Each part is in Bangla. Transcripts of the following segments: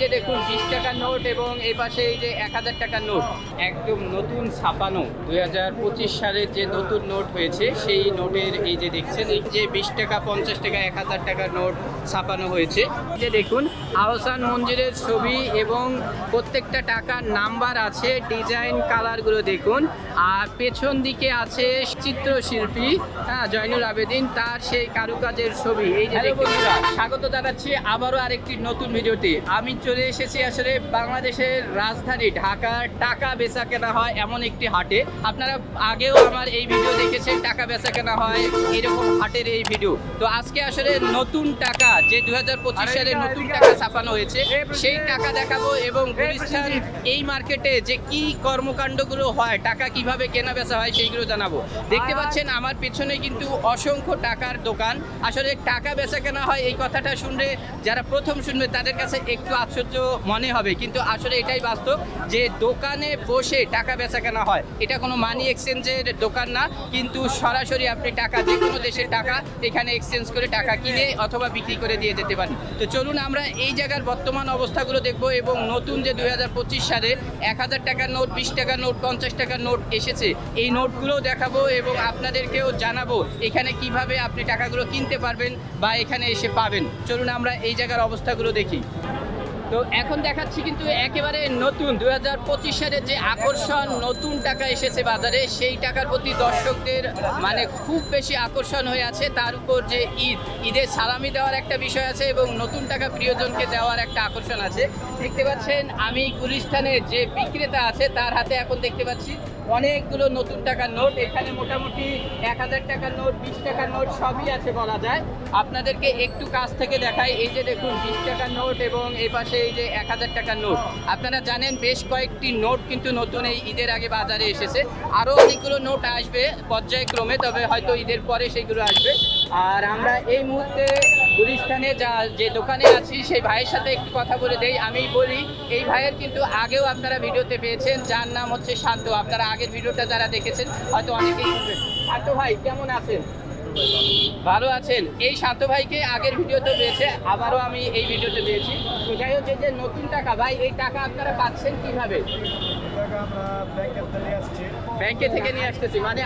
যে দেখুন বিশ টাকার নোট এবং এই পাশে এই যে এক হাজার টাকার নোট একদম নতুন ছাপানো দুই হাজার পঁচিশ সালের যে নতুন নোট হয়েছে সেই নোটের এই যে দেখছেন এই যে বিশ টাকা পঞ্চাশ টাকা এক হাজার টাকার নোট ছাপানো হয়েছে। যে দেখুন আহসান মঞ্জিরের ছবি এবং প্রত্যেকটা টাকার নাম্বার আছে ডিজাইন কালারগুলো দেখুন। আর পেছন দিকে আছে চিত্রশিল্পী হ্যাঁ জয়নুল আবেদিন তার সেই কারুকাজের ছবি। এই যে দেখুন স্বাগত জানাচ্ছি আবারও আরেকটি নতুন ভিডিওতে। আমি চলে এসেছি আসলে বাংলাদেশের রাজধানী ঢাকার টাকা বেচা কেনা হয় এমন একটি হাটে। আপনারা আগেও আমার এই ভিডিও দেখেছেন টাকা বেচা কেনা হয় এরকম হাটের এই ভিডিও। তো আজকে আসলে নতুন টাকা যে দু সালে নতুন টাকা ছাপানো হয়েছে সেই টাকা দেখাবো এবং গুলিস্তান এই মার্কেটে যে কি কর্মকাণ্ডগুলো হয় টাকা কীভাবে কেনা বেচা হয় সেইগুলো জানাব। দেখতে পাচ্ছেন আমার পেছনে কিন্তু অসংখ্য টাকার দোকান। আসলে টাকা বেচা কেনা হয় এই কথাটা শুনলে যারা প্রথম শুনবে তাদের কাছে একটু আশ্চর্য মনে হবে, কিন্তু আসলে এটাই বাস্তব যে দোকানে বসে টাকা বেচা কেনা হয়। এটা কোনো মানি এক্সচেঞ্জের দোকান না, কিন্তু সরাসরি আপনি টাকা যে কোনো দেশের টাকা এখানে এক্সচেঞ্জ করে টাকা কিনে অথবা বিক্রি করে দিয়ে যেতে পারেন। তো চলুন আমরা এই জায়গার বর্তমান অবস্থাগুলো দেখব এবং নতুন যে দু হাজার পঁচিশ সালে এক হাজার টাকার নোট, বিশ টাকার নোট, পঞ্চাশ টাকার নোট এসেছে, এই নোটগুলোও দেখাবো এবং আপনাদেরকেও জানাব এখানে কীভাবে আপনি টাকাগুলো কিনতে পারবেন বা এখানে এসে পাবেন। চলুন আমরা এই জায়গার অবস্থাগুলো দেখি। তো এখন দেখাচ্ছি কিন্তু একেবারে নতুন দু হাজার পঁচিশ সালের যে আকর্ষণ, নতুন টাকা এসেছে বাজারে, সেই টাকার প্রতি দর্শকদের মানে খুব বেশি আকর্ষণ হয়ে আছে। তার উপর যে ঈদ, ঈদের সালামি দেওয়ার একটা বিষয় আছে এবং নতুন টাকা প্রিয়জনকে দেওয়ার একটা আকর্ষণ আছে। দেখতে পাচ্ছেন, আমি গুলিস্তানের যে বিক্রেতা আছে, তার হাতে এখন দেখতে পাচ্ছি অনেকগুলো নতুন টাকার নোট, এখানে মোটামুটি এক হাজার টাকার নোট, বিশ টাকার নোট সবই আছে বলা যায়। আপনাদেরকে একটু কাছ থেকে দেখাই, এই যে দেখুন, বিশ টাকার নোট এবং এই পাশে এই যে এক হাজার টাকার নোট। আপনারা জানেন, বেশ কয়েকটি নোট কিন্তু নতুন এই ঈদের আগে বাজারে এসেছে। আরও অনেকগুলো নোট আসবে পর্যায়ক্রমে, তবে হয়তো ঈদের পরে সেগুলো আসবে। আর আমরা এই মুহূর্তে গুলিস্তানে যা, যে দোকানে আছি, সেই ভাইয়ের সাথে একটু কথা বলে দেই। আমি বলি, এই ভাইয়ের কিন্তু আগেও আপনারা ভিডিওতে পেয়েছেন, যার নাম হচ্ছে শান্ত। আপনারা আগের ভিডিওটা যারা দেখেছেন, হয়তো অনেকেই শুনবেন শান্ত ভাই, কেমন আছেন? ভালো আছেন। এই শান্ত ভাইকে আগের ভিডিওতে পেয়েছে, আবারও আমি এই ভিডিওতে পেয়েছি। তো যাই হোক যে নতুন টাকা, ভাই, এই টাকা আপনারা পাচ্ছেন কীভাবে? ব্যাংকে থেকে নিয়ে আসতেছি। মানে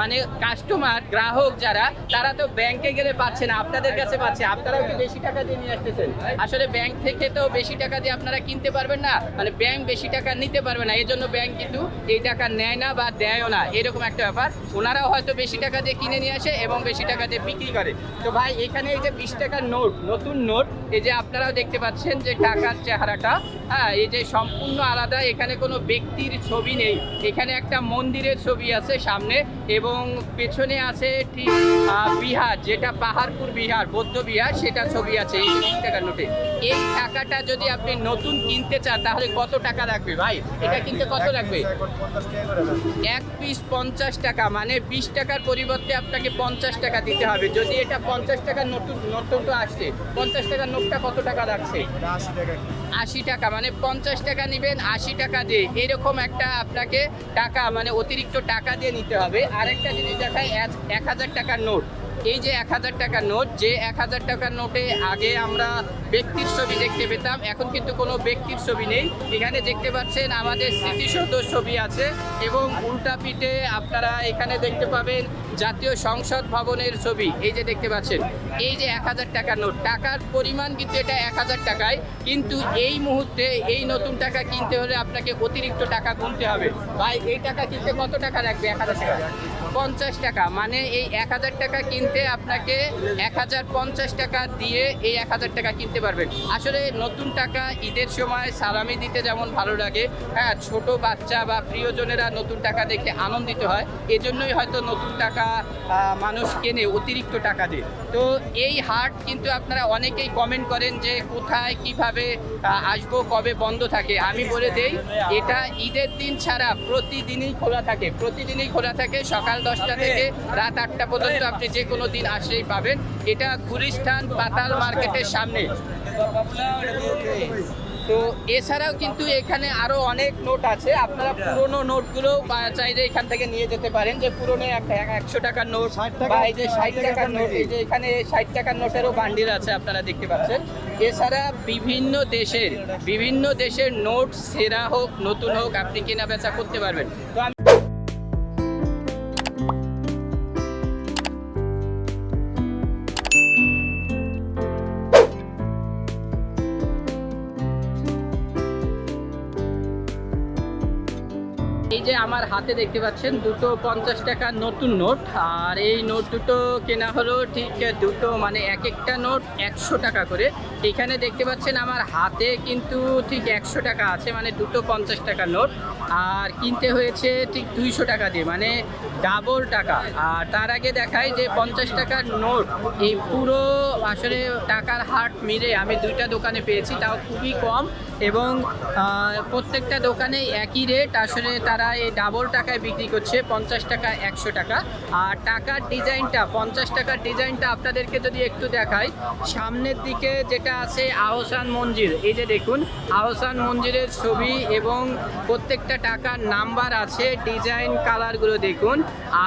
মানে কাস্টমার গ্রাহক যারা, তারা তো ব্যাংকে গেলে পাচ্ছে না, আপনাদের কাছে পাচ্ছে। আপনারাও কি বেশি টাকা দিয়ে নিয়ে আসতেছেন? আসলে ব্যাংক থেকে তো বেশি টাকা দিয়ে আপনারা কিনতে পারবেন না। মানে ব্যাংক বেশি টাকা নিতে পারবে না। এই জন্য ব্যাংক কিন্তু এই টাকা নেয় না বা দেয়ও না। এরকম একটা ব্যাপার। ওনারাও হয়তো বেশি টাকা দিয়ে কিনে নিয়ে আসে এবং বেশি টাকা দিয়ে বিক্রি করে। তো ভাই, এখানে এই যে বিশ টাকার নোট, নতুন নোট, এই যে আপনারাও দেখতে পাচ্ছেন যে টাকার চেহারাটা। হ্যাঁ এই যে সম্পূর্ণ আলাদা, এখানে কোনো ব্যক্তির ছবি নেই। এখানে একটা মন্দিরের ছবি আছে সামনে এবং পেছনে আছে ঠিক বিহার, যেটা পাহাড়পুর বিহার, বৌদ্ধ বিহার, সেটা ছবি আছে এই বিশ টাকার নোটে। এই টাকাটা যদি আপনি নতুন কিনতে চান, তাহলে কত টাকা লাগবে ভাই? এটা কিনতে কত লাগবে। এক পিস পঞ্চাশ টাকা মানে বিশ টাকার পরিবর্তে আপনাকে পঞ্চাশ টাকা দিতে হবে। যদি এটা পঞ্চাশ টাকার নতুন নতুনটা আসছে। পঞ্চাশ টাকার নোটটা কত টাকা লাগছে? এটা আশি টাকা মানে পঞ্চাশ টাকা নেবেন আশি টাকা দিয়ে। এরকম একটা আপনাকে টাকা মানে অতিরিক্ত টাকা দিয়ে নিতে হবে। আরেকটা জিনিস দেখায় এক- এক হাজার টাকার নোট। এই যে এক হাজার টাকার নোট যে এক হাজার টাকার নোটে আগে আমরা ব্যক্তির ছবি দেখতে পেতাম। এখন কিন্তু কোনো ব্যক্তির ছবি নেই। এখানে দেখতে পাচ্ছেন আমাদের স্মৃতিসৌধ ছবি আছে এবং উল্টা পিঠে আপনারা এখানে দেখতে পাবেন জাতীয় সংসদ ভবনের ছবি, এই যে দেখতে পাচ্ছেন, এই যে এক হাজার টাকার নোট, টাকার পরিমাণ কিন্তু এটা এক হাজার টাকায়, কিন্তু এই মুহূর্তে এই নতুন টাকা কিনতে হলে আপনাকে অতিরিক্ত টাকা গুনতে হবে। ভাই, এই টাকা কিনতে কত টাকা লাগবে? এক হাজার টাকা। পঞ্চাশ টাকা মানে এই এক হাজার টাকা কিনতে আপনাকে এক হাজার পঞ্চাশ টাকা দিয়ে এই এক হাজার টাকা কিনতে পারবেন। আসলে নতুন টাকা ঈদের সময় সালামি দিতে যেমন ভালো লাগে হ্যাঁ ছোট বাচ্চা বা প্রিয়জনেরা নতুন টাকা দেখে আনন্দিত হয়, এজন্যই হয়তো নতুন টাকা মানুষ কেনে অতিরিক্ত টাকা দিয়ে। তো এই হাট কিন্তু আপনারা অনেকেই কমেন্ট করেন যে কোথায় কীভাবে আসব কবে বন্ধ থাকে। আমি বলে দেই এটা ঈদের দিন ছাড়া প্রতিদিনই খোলা থাকে। প্রতিদিনই খোলা থাকে সকাল দশটা থেকে রাত আটটা পর্যন্ত আপনি যে কোনো দিন আসলেই পাবেন। এটা গুলিস্তান পাতাল মার্কেটের সামনে। তো এছাড়াও কিন্তু এখানে আরও অনেক নোট আছে। আপনারা পুরনো নোটগুলো গুলো চাইলে এখান থেকে নিয়ে যেতে পারেন যে পুরনো একশো টাকার নোট 60 টাকা, বা এই যে ষাট টাকার টাকার নোট এই যে এখানে ষাট টাকার নোটেরও বান্ডিল আছে আপনারা দেখতে পাচ্ছেন। এছাড়া বিভিন্ন দেশের বিভিন্ন দেশের নোট সেরা হোক নতুন হোক আপনি কেনা বেচা করতে পারবেন। তো যে আমার হাতে দেখতে পাচ্ছেন দুটো পঞ্চাশ টাকার নতুন নোট। আর এই নোট দুটো কেনা হলো ঠিক দুটো মানে এক একটা নোট একশো টাকা করে। এখানে দেখতে পাচ্ছেন আমার হাতে কিন্তু ঠিক একশো টাকা আছে মানে দুটো পঞ্চাশ টাকার নোট। আর কিনতে হয়েছে ঠিক দুইশো টাকা দিয়ে মানে ডাবল টাকা। আর তার আগে দেখাই যে পঞ্চাশ টাকার নোট। এই পুরো আসলে টাকার হাট মিলে আমি দুইটা দোকানে পেয়েছি, তাও খুবই কম। এবং প্রত্যেকটা দোকানে একই রেট। আসলে তারা এই ডাবল টাকায় বিক্রি করছে, পঞ্চাশ টাকা, একশো টাকা। আর টাকার ডিজাইনটা, পঞ্চাশ টাকার ডিজাইনটা আপনাদেরকে যদি একটু দেখাই, সামনের দিকে যেটা আছে আহসান মঞ্জির এই যে দেখুন, আহসান মঞ্জিরের ছবি এবং প্রত্যেকটা টাকার নাম্বার আছে, ডিজাইন কালারগুলো দেখুন।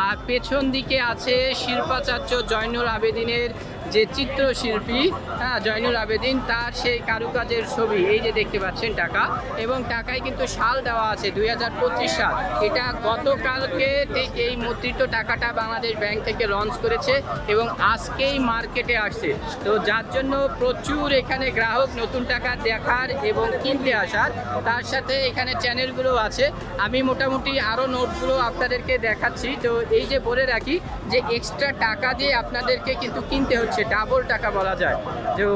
আর পেছন দিকে আছে শিল্পাচার্য জয়নুল আবেদিনের যে চিত্রশিল্পী হ্যাঁ জয়নুল আবেদিন, তার সেই কারুকাজের ছবি, এই যে দেখতে পাচ্ছেন টাকা, এবং টাকায় কিন্তু সাল দেওয়া আছে দুই হাজার পঁচিশ সাল। এটা গতকালকে ঠিক এই মুদ্রিত টাকাটা বাংলাদেশ ব্যাংক থেকে লঞ্চ করেছে এবং আজকেই মার্কেটে আসছে। তো যার জন্য প্রচুর এখানে গ্রাহক নতুন টাকা দেখার এবং কিনতে আসার, তার সাথে এখানে চ্যানেলগুলো আছে। আমি মোটামুটি আরও নোটগুলো আপনাদেরকে দেখাচ্ছি। তো এই যে বলে রাখি যে এক্সট্রা টাকা দিয়ে আপনাদেরকে কিন্তু কিনতে হচ্ছে। ডাবল টাকা বলা যায়। তো